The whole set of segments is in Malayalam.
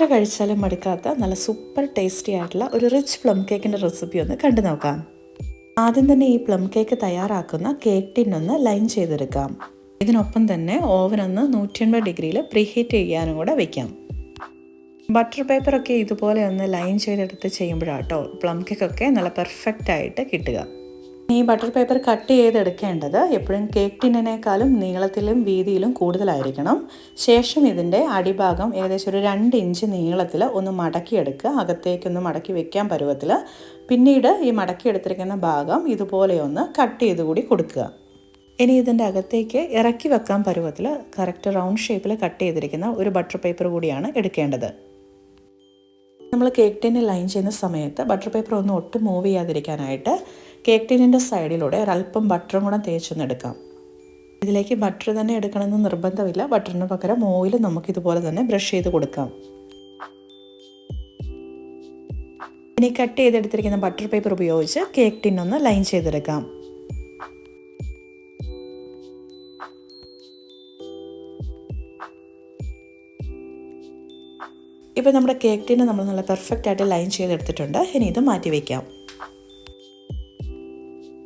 എത്ര കഴിച്ചാലും മടുക്കാത്ത നല്ല സൂപ്പർ ടേസ്റ്റി ആയിട്ടുള്ള ഒരു റിച്ച് പ്ലം കേക്കിന്റെ റെസിപ്പി ഒന്ന് കണ്ടു നോക്കാം. ആദ്യം തന്നെ ഈ പ്ലം കേക്ക് തയ്യാറാക്കുന്ന കേക്ക് ടിൻ ഒന്ന് ലൈൻ ചെയ്തെടുക്കാം. ഇതിനൊപ്പം തന്നെ ഓവൻ ഒന്ന് നൂറ്റി എൺപത് ഡിഗ്രിയിൽ പ്രീഹീറ്റ് ചെയ്യാനും കൂടെ വെക്കാം. ബട്ടർ പേപ്പറൊക്കെ ഇതുപോലെ ഒന്ന് ലൈൻ ചെയ്തെടുത്ത് ചെയ്യുമ്പോഴാട്ടോ പ്ലം കേക്കൊക്കെ നല്ല പെർഫെക്റ്റ് ആയിട്ട് കിട്ടുക. ഈ ബട്ടർ പേപ്പർ കട്ട് ചെയ്തെടുക്കേണ്ടത് എപ്പോഴും കേക്ക് ടിന്നിനേക്കാളും നീളത്തിലും വീതിയിലും കൂടുതലായിരിക്കണം. ശേഷം ഇതിന്റെ അടിഭാഗം ഏകദേശം ഒരു രണ്ട് ഇഞ്ച് നീളത്തിൽ ഒന്ന് മടക്കിയെടുക്കുക. അകത്തേക്കൊന്ന് മടക്കി വെക്കാൻ പരുവത്തിൽ പിന്നീട് ഈ മടക്കിയെടുത്തിരിക്കുന്ന ഭാഗം ഇതുപോലെ ഒന്ന് കട്ട് ചെയ്ത് കൂടി കൊടുക്കുക. ഇനി ഇതിന്റെ അകത്തേക്ക് ഇറക്കി വെക്കാൻ പരുവത്തിൽ കറക്റ്റ് റൗണ്ട് ഷേപ്പിൽ കട്ട് ചെയ്തിരിക്കുന്ന ഒരു ബട്ടർ പേപ്പർ കൂടിയാണ് എടുക്കേണ്ടത്. നമ്മൾ കേക്ക് ടിന്നിൽ ലൈൻ ചെയ്യുന്ന സമയത്ത് ബട്ടർ പേപ്പർ ഒന്നും ഒട്ടും മൂവ് ചെയ്യാതിരിക്കാനായിട്ട് കേക്ക് ടീനിന്റെ സൈഡിലൂടെ ഒരല്പം ബട്ടറും കൂടെ തേച്ചൊന്ന് എടുക്കാം ഇതിലേക്ക് ബട്ടർ തന്നെ എടുക്കണമെന്ന് നിർബന്ധമില്ല. ബട്ടറിന് പകരം ഓയിൽ നമുക്ക് ഇതുപോലെ തന്നെ ബ്രഷ് ചെയ്ത് കൊടുക്കാം. ഇനി കട്ട് ചെയ്തെടുത്തിരിക്കുന്ന ബട്ടർ പേപ്പർ ഉപയോഗിച്ച് കേക്ക് ടിൻ ഒന്ന് ലൈൻ ചെയ്തെടുക്കാം. ഇപ്പോൾ നമ്മുടെ കേക്ക് ടിന് നമ്മൾ നല്ല പെർഫെക്റ്റ് ആയിട്ട് ലൈൻ ചെയ്തെടുത്തിട്ടുണ്ട്. ഇനി ഇത് മാറ്റി വയ്ക്കാം.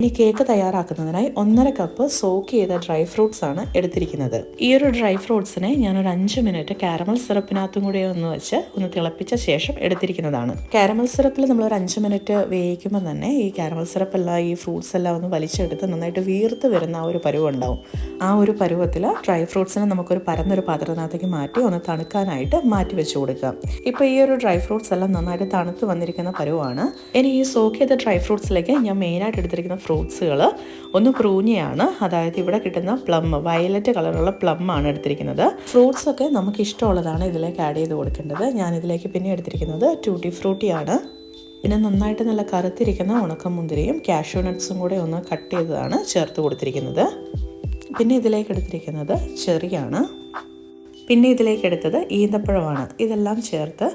ഇനി കേക്ക് തയ്യാറാക്കുന്നതിനായി ഒന്നര കപ്പ് സോക്ക് ചെയ്ത ഡ്രൈ ഫ്രൂട്ട്സ് ആണ് എടുത്തിരിക്കുന്നത്. ഈ ഒരു ഡ്രൈ ഫ്രൂട്ട്സിനെ ഞാൻ ഒരു അഞ്ച് മിനിറ്റ് കാരമൽ സിറപ്പിനകത്തും കൂടെ ഒന്ന് വെച്ച് ഒന്ന് തിളപ്പിച്ച ശേഷം എടുത്തിരിക്കുന്നതാണ്. കാരമൽ സിറപ്പിൽ നമ്മൾ ഒരു അഞ്ച് മിനിറ്റ് വേവിക്കുമ്പോൾ തന്നെ ഈ കാരമൽ സിറപ്പ് എല്ലാം ഈ ഫ്രൂട്ട്സ് എല്ലാം ഒന്ന് വലിച്ചെടുത്ത് നന്നായിട്ട് വീർത്ത് വരുന്ന ആ ഒരു പരുവം ഉണ്ടാവും. ആ ഒരു പരുവത്തിൽ ഡ്രൈ ഫ്രൂട്ട്സിനെ നമുക്കൊരു പരന്നൊരു പാത്രത്തിനകത്തേക്ക് മാറ്റി ഒന്ന് തണുക്കാനായിട്ട് മാറ്റി വെച്ച് കൊടുക്കാം ഇപ്പോൾ ഈ ഒരു ഡ്രൈ ഫ്രൂട്ട്സ് എല്ലാം നന്നായിട്ട് തണുത്ത് വന്നിരിക്കുന്ന പരുവാണ്. ഇനി ഈ സോക്ക് ചെയ്ത ഡ്രൈ ഫ്രൂട്ട്സിലേക്ക് ഞാൻ മെയിനായിട്ട് എടുത്തിരിക്കുന്ന ഫ്രൂട്ട്സുകൾ. ഒന്ന് പ്രൂഞ്ഞയാണ് അതായത് ഇവിടെ കിട്ടുന്ന പ്ലം വയലറ്റ് കളറുള്ള പ്ലം ആണ് എടുത്തിരിക്കുന്നത്. ഫ്രൂട്ട്സ് ഒക്കെ നമുക്ക് ഇഷ്ടമുള്ളതാണ് ഇതിലേക്ക് ആഡ് ചെയ്ത് കൊടുക്കേണ്ടത്. ഞാൻ ഇതിലേക്ക് പിന്നെ എടുത്തിരിക്കുന്നത് ടൂട്ടി ഫ്രൂട്ടിയാണ് പിന്നെ നന്നായിട്ട് നല്ല കറുത്തിരിക്കുന്ന ഉണക്കമുന്തിരിയും കാഷ്യൂ നട്ട്സും കൂടെ ഒന്ന് കട്ട് ചെയ്തതാണ് ചേർത്ത് കൊടുത്തിരിക്കുന്നത്. പിന്നെ ഇതിലേക്ക് എടുത്തിരിക്കുന്നത് ചെറിയാണ്. പിന്നെ ഇതിലേക്ക് എടുത്തത് ഈന്തപ്പഴമാണ്. ഇതെല്ലാം ചേർത്ത്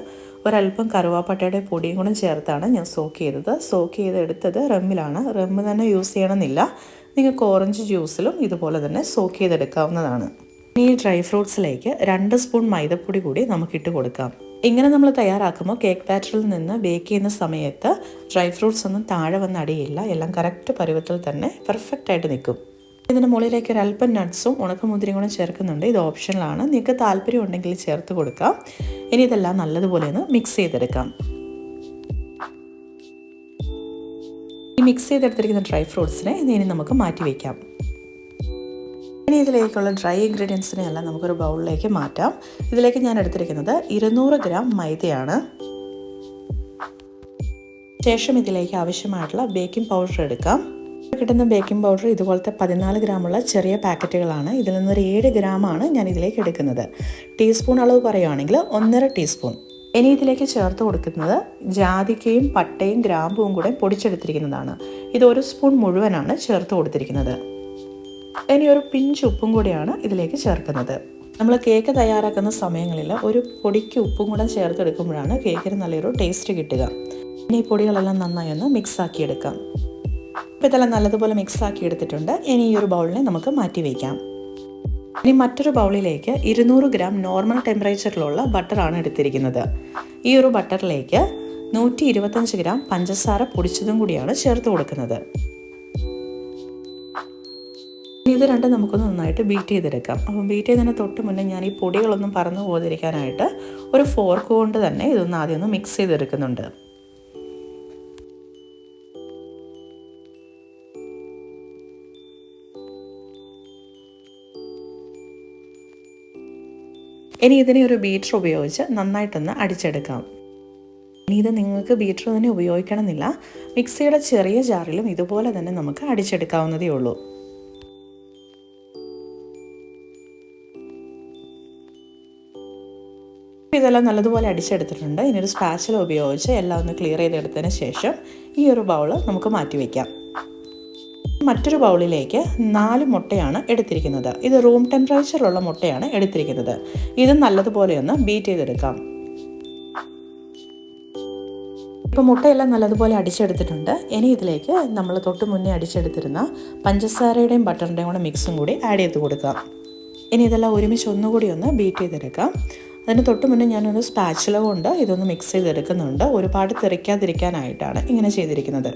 ഒരല്പം കറുവാപ്പട്ടയുടെ പൊടിയും കൂടെ ചേർത്താണ് ഞാൻ സോക്ക് ചെയ്തത്. സോക്ക് ചെയ്ത് എടുത്തത് റമ്മിലാണ്. റമ്മ് തന്നെ യൂസ് ചെയ്യണമെന്നില്ല. നിങ്ങൾക്ക് ഓറഞ്ച് ജ്യൂസിലും ഇതുപോലെ തന്നെ സോക്ക് ചെയ്തെടുക്കാവുന്നതാണ്. ഈ ഡ്രൈ ഫ്രൂട്ട്സിലേക്ക് രണ്ട് സ്പൂൺ മൈദപ്പൊടി കൂടി നമുക്കിട്ട് കൊടുക്കാം. ഇങ്ങനെ നമ്മൾ തയ്യാറാക്കുമ്പോൾ കേക്ക് ബാറ്ററിൽ നിന്ന് ബേക്ക് ചെയ്യുന്ന സമയത്ത് ഡ്രൈ ഫ്രൂട്ട്സ് ഒന്നും താഴെ വന്ന് അടിയില്ല. എല്ലാം കറക്റ്റ് പരുവത്തിൽ തന്നെ പെർഫെക്റ്റ് ആയിട്ട് നിൽക്കും. ഇതിന് മുകളിലേക്ക് ഒരു അല്പം നട്ട്സും ഉണക്കമുന്തിരിയും കൂടെ ചേർക്കുന്നുണ്ട്. ഇത് ഓപ്ഷണലാണ് നിങ്ങൾക്ക് താല്പര്യം ഉണ്ടെങ്കിൽ ചേർത്ത് കൊടുക്കാം. ഇനി ഇതെല്ലാം നല്ലതുപോലെ ഒന്ന് മിക്സ് ചെയ്തെടുക്കാം. ഈ മിക്സ് ചെയ്തെടുത്തിരിക്കുന്ന ഡ്രൈ ഫ്രൂട്ട്സിനെ ഇനി നമുക്ക് മാറ്റി വയ്ക്കാം ഇനി ഇതിലേക്കുള്ള ഡ്രൈ ഇൻഗ്രീഡിയൻസിനെ എല്ലാം നമുക്കൊരു ബൗളിലേക്ക് മാറ്റാം. ഇതിലേക്ക് ഞാൻ എടുത്തിരിക്കുന്നത് ഇരുന്നൂറ് ഗ്രാം മൈദയാണ്. ശേഷം ഇതിലേക്ക് ആവശ്യമായിട്ടുള്ള ബേക്കിംഗ് പൗഡർ എടുക്കാം. കിട്ടുന്ന ബേക്കിംഗ് പൗഡർ ഇതുപോലത്തെ പതിനാല് ഗ്രാമുള്ള ചെറിയ പാക്കറ്റുകളാണ്. ഇതിൽ നിന്നൊരു ഏഴ് ഗ്രാമാണ് ഞാൻ ഇതിലേക്ക് എടുക്കുന്നത്. ടീസ്പൂൺ അളവ് പറയുകയാണെങ്കിൽ ഒന്നര ടീസ്പൂൺ. ഇനി ഇതിലേക്ക് ചേർത്ത് കൊടുക്കുന്നത് ജാതിക്കയും പട്ടയും ഗ്രാമ്പുവും കൂടെ പൊടിച്ചെടുത്തിരിക്കുന്നതാണ്. ഇത് ഒരു സ്പൂൺ മുഴുവനാണ് ചേർത്ത് കൊടുത്തിരിക്കുന്നത്. ഇനി ഒരു പിഞ്ച് ഉപ്പും കൂടിയാണ് ഇതിലേക്ക് ചേർക്കുന്നത്. നമ്മൾ കേക്ക് തയ്യാറാക്കുന്ന സമയങ്ങളിൽ ഒരു പൊടിക്ക് ഉപ്പും കൂടെ ചേർത്തെടുക്കുമ്പോഴാണ് കേക്കിന് നല്ലൊരു ടേസ്റ്റ് കിട്ടുക. ഇനി ഈ പൊടികളെല്ലാം നന്നായി ഒന്ന് മിക്സ് ആക്കിയെടുക്കാം. ഇപ്പോൾ ഇതെല്ലാം നല്ലതുപോലെ മിക്സ് ആക്കി എടുത്തിട്ടുണ്ട്. ഇനി ഈ ഒരു ബൗളിനെ നമുക്ക് മാറ്റി വയ്ക്കാം ഇനി മറ്റൊരു ബൗളിലേക്ക് ഇരുന്നൂറ് ഗ്രാം നോർമൽ ടെമ്പറേച്ചറിലുള്ള ബട്ടറാണ് എടുത്തിരിക്കുന്നത്. ഈ ഒരു ബട്ടറിലേക്ക് നൂറ്റി ഇരുപത്തഞ്ച് ഗ്രാം പഞ്ചസാര പൊടിച്ചതും കൂടിയാണ് ചേർത്ത് കൊടുക്കുന്നത്. ഇത് രണ്ടും നമുക്കൊന്ന് നന്നായിട്ട് ബീറ്റ് ചെയ്തെടുക്കാം. അപ്പം ബീറ്റ് ചെയ്തതിന് തൊട്ട് മുന്നേ ഞാൻ ഈ പൊടികളൊന്നും പറന്നു പോകാതിരിക്കാനായിട്ട് ഒരു ഫോർക്ക് കൊണ്ട് തന്നെ ഇതൊന്ന് ആദ്യം ഒന്ന് മിക്സ് ചെയ്തെടുക്കുന്നുണ്ട്. ഇനി ഇതിനെ ഒരു ബീറ്റർ ഉപയോഗിച്ച് നന്നായിട്ടൊന്ന് അടിച്ചെടുക്കാം. ഇനി ഇത് നിങ്ങൾക്ക് ബീറ്റർ തന്നെ ഉപയോഗിക്കണമെന്നില്ല. മിക്സിയുടെ ചെറിയ ജാറിലും ഇതുപോലെ തന്നെ നമുക്ക് അടിച്ചെടുക്കാവുന്നതേ ഉള്ളൂ. ഇതെല്ലാം നല്ലതുപോലെ അടിച്ചെടുത്തിട്ടുണ്ട്. ഇനി ഒരു സ്പാച്ചില ഉപയോഗിച്ച് എല്ലാം ഒന്ന് ക്ലിയർ ചെയ്തെടുത്തതിന് ശേഷം ഈ ഒരു ബൗൾ നമുക്ക് മാറ്റി വയ്ക്കാം മറ്റൊരു ബൗളിലേക്ക് നാല് മുട്ടയാണ് എടുത്തിരിക്കുന്നത്. ഇത് റൂം ടെമ്പറേച്ചറിലുള്ള മുട്ടയാണ് എടുത്തിരിക്കുന്നത്. ഇത് നല്ലതുപോലെ ഒന്ന് ബീറ്റ് ചെയ്തെടുക്കാം. ഇപ്പോൾ മുട്ടയെല്ലാം നല്ലതുപോലെ അടിച്ചെടുത്തിട്ടുണ്ട്. ഇനി ഇതിലേക്ക് നമ്മൾ തൊട്ട് മുന്നേ അടിച്ചെടുത്തിരുന്ന പഞ്ചസാരയുടെയും ബട്ടറിന്റെയും കൂടെ മിക്സും കൂടി ആഡ് ചെയ്ത് കൊടുക്കാം. ഇനി ഇതെല്ലാം ഒരുമിച്ച് ഒന്നുകൂടി ഒന്ന് ബീറ്റ് ചെയ്തെടുക്കാം. അതിന് തൊട്ട് മുന്നേ ഞാനൊന്ന് സ്പാച്ചില കൊണ്ട് ഇതൊന്ന് മിക്സ് ചെയ്തെടുക്കുന്നുണ്ട്. ഒരുപാട് തെറിക്കാതിരിക്കാനായിട്ടാണ് ഇങ്ങനെ ചെയ്തിരിക്കുന്നത്.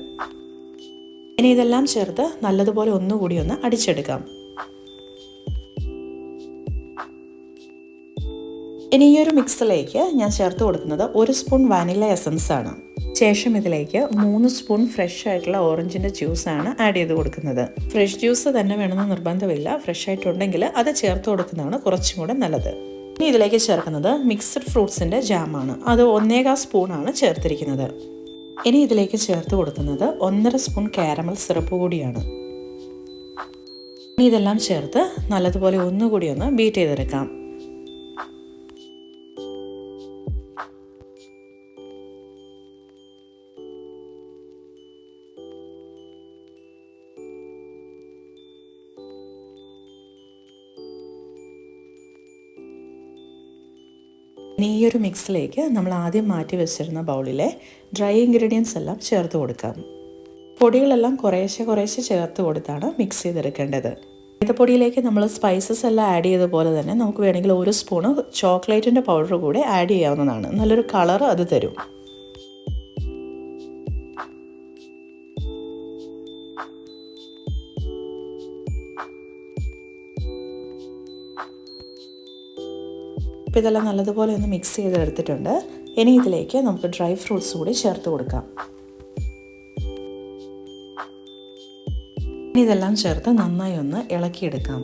ഇനി ഇതെല്ലാം ചേർത്ത് നല്ലതുപോലെ ഒന്നുകൂടി ഒന്ന് അടിച്ചെടുക്കാം. ഇനി ഈ ഒരു മിക്സിലേക്ക് ഞാൻ ചേർത്ത് കൊടുക്കുന്നത് ഒരു സ്പൂൺ വാനില എസൻസ് ആണ്. ശേഷം ഇതിലേക്ക് മൂന്ന് സ്പൂൺ ഫ്രഷ് ആയിട്ടുള്ള ഓറഞ്ചിന്റെ ജ്യൂസാണ് ആഡ് ചെയ്ത് കൊടുക്കുന്നത്. ഫ്രഷ് ജ്യൂസ് തന്നെ വേണമെന്ന് നിർബന്ധമില്ല. ഫ്രഷ് ആയിട്ടുണ്ടെങ്കിൽ അത് ചേർത്ത് കൊടുക്കുന്നതാണ് കുറച്ചും കൂടെ നല്ലത്. ഇനി ഇതിലേക്ക് ചേർക്കുന്നത് മിക്സഡ് ഫ്രൂട്ട്സിന്റെ ജാമാണ് അത് ഒന്നേകാ സ്പൂണാണ് ചേർത്തിരിക്കുന്നത്. ഇനി ഇതിലേക്ക് ചേർത്ത് കൊടുക്കുന്നത് ഒന്നര സ്പൂൺ കാരമൽ സിറപ്പ് കൂടിയാണ്. ഇനി ഇതെല്ലാം ചേർത്ത് നല്ലതുപോലെ ഒന്നുകൂടി ഒന്ന് ബീറ്റ് ചെയ്തെടുക്കാം. ഇനി ഈ ഒരു മിക്സിലേക്ക് നമ്മൾ ആദ്യം മാറ്റി വെച്ചിരുന്ന ബൗളിലെ ഡ്രൈ ഇൻഗ്രീഡിയൻസ് എല്ലാം ചേർത്ത് കൊടുക്കാം. പൊടികളെല്ലാം കുറേശ്ശെ കുറേശ്ശെ ചേർത്ത് കൊടുത്താണ് മിക്സ് ചെയ്തെടുക്കേണ്ടത്. മൈദപ്പൊടിയിലേക്ക് നമ്മൾ സ്പൈസസ് എല്ലാം ആഡ് ചെയ്ത പോലെ തന്നെ നമുക്ക് വേണമെങ്കിൽ ഒരു സ്പൂണ് ചോക്ലേറ്റിന്റെ പൗഡർ കൂടെ ആഡ് ചെയ്യാവുന്നതാണ്. നല്ലൊരു കളർ അത് തരും. ഇപ്പോൾ ഇതെല്ലാം നല്ലതുപോലെ ഒന്ന് മിക്സ് ചെയ്തെടുത്തിട്ടുണ്ട്. ഇനി ഇതിലേക്ക് നമുക്ക് ഡ്രൈ ഫ്രൂട്ട്സ് കൂടി ചേർത്ത് കൊടുക്കാം. ഇനി ഇതെല്ലാം ചേർത്ത് നന്നായി ഒന്ന് ഇളക്കിയെടുക്കാം.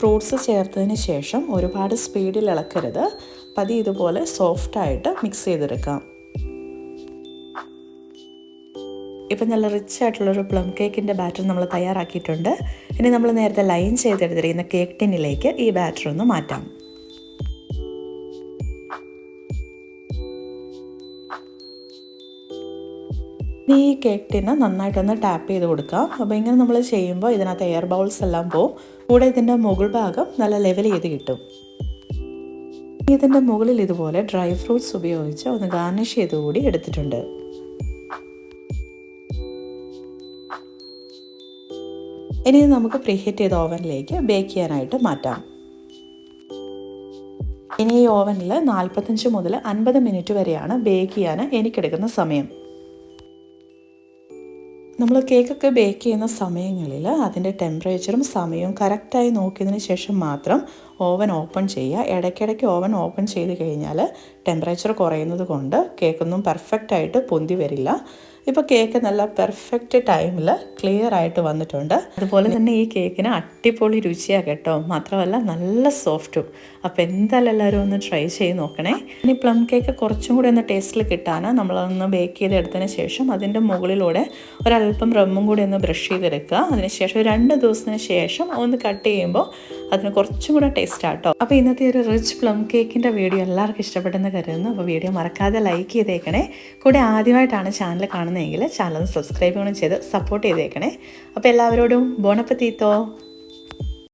ഫ്രൂട്ട്സ് ചേർത്തതിന് ശേഷം ഒരുപാട് സ്പീഡിൽ ഇളക്കരുത്. പതി ഇതുപോലെ സോഫ്റ്റായിട്ട് മിക്സ് ചെയ്തെടുക്കാം. ഇപ്പം നല്ല റിച്ച് ആയിട്ടുള്ളൊരു പ്ലം കേക്കിന്റെ ബാറ്റർ നമ്മൾ തയ്യാറാക്കിയിട്ടുണ്ട്. ഇനി നമ്മൾ നേരത്തെ ലൈൻ ചെയ്തെടുത്തിരിക്കുന്ന കേക്ക് ടിന്നിലേക്ക് ഈ ബാറ്റർ ഒന്ന് മാറ്റാം. ഈ കേക്ക് ടിന്ന് നന്നായിട്ടൊന്ന് ടാപ്പ് ചെയ്ത് കൊടുക്കാം. അപ്പോൾ ഇങ്ങനെ നമ്മൾ ചെയ്യുമ്പോൾ ഇതിനകത്ത് എയർ ബൗൾസ് എല്ലാം പോവും. കൂടെ ഇതിന്റെ മുകൾ ഭാഗം നല്ല ലെവൽ ചെയ്ത് കിട്ടും. ഇതിന്റെ മുകളിൽ ഇതുപോലെ ഡ്രൈ ഫ്രൂട്ട്സ് ഉപയോഗിച്ച് ഒന്ന് ഗാർണിഷ് ചെയ്ത് കൂടി എടുത്തിട്ടുണ്ട്. ഇനി നമുക്ക് പ്രീഹീറ്റ് ചെയ്ത ഓവനിലേക്ക് ബേക്ക് ചെയ്യാനായിട്ട് മാറ്റാം. ഇനി ഈ ഓവനിൽ നാൽപ്പത്തഞ്ച് മുതൽ അൻപത് മിനിറ്റ് വരെയാണ് ബേക്ക് ചെയ്യാൻ എനിക്കെടുക്കുന്ന സമയം. നമ്മൾ കേക്കൊക്കെ ബേക്ക് ചെയ്യുന്ന സമയങ്ങളിൽ അതിന്റെ ടെമ്പറേച്ചറും സമയവും കറക്റ്റായി നോക്കിയതിന് ശേഷം മാത്രം ഓവൻ ഓപ്പൺ ചെയ്യുക. ഇടയ്ക്കിടയ്ക്ക് ഓവൻ ഓപ്പൺ ചെയ്ത് കഴിഞ്ഞാൽ ടെമ്പറേച്ചർ കുറയുന്നത് കൊണ്ട് കേക്കൊന്നും പെർഫെക്റ്റായിട്ട് പൊന്തി വരില്ല. ഇപ്പോൾ കേക്ക് നല്ല പെർഫെക്റ്റ് ടൈമിൽ ക്ലിയർ ആയിട്ട് വന്നിട്ടുണ്ട്. അതുപോലെ തന്നെ ഈ കേക്കിന് അടിപൊളി രുചിയാണ് കേട്ടോ. മാത്രമല്ല നല്ല സോഫ്റ്റും അപ്പോൾ എന്തായാലും എല്ലാവരും ഒന്ന് ട്രൈ ചെയ്ത് നോക്കണേ. ഇനി പ്ലം കേക്ക് കുറച്ചും കൂടി ഒന്ന് ടേസ്റ്റിൽ കിട്ടാൻ നമ്മളൊന്ന് ബേക്ക് ചെയ്തെടുത്തതിന് ശേഷം അതിന്റെ മുകളിലൂടെ ഒരല്പം റമ്മും കൂടി ഒന്ന് ബ്രഷ് ചെയ്തെടുക്കുക. അതിനുശേഷം രണ്ട് ദിവസത്തിന് ശേഷം ഒന്ന് കട്ട് ചെയ്യുമ്പോൾ അതിന് കുറച്ചും കൂടെ ടേസ്റ്റ് ആട്ടോ. അപ്പോൾ ഇന്നത്തെ ഒരു റിച്ച് പ്ലം കേക്കിന്റെ വീഡിയോ എല്ലാവർക്കും ഇഷ്ടപ്പെട്ടെന്ന് കരുതുന്നു. അപ്പോൾ വീഡിയോ മറക്കാതെ ലൈക്ക് ചെയ്തേക്കണേ. കൂടെ ആദ്യമായിട്ടാണ് ചാനൽ കാണുന്നതെങ്കിൽ ചാനൽ സബ്സ്ക്രൈബ് ചെയ്ത് സപ്പോർട്ട് ചെയ്തേക്കണേ. അപ്പോൾ എല്ലാവരോടും ബോണപ്പത്തീത്തോ.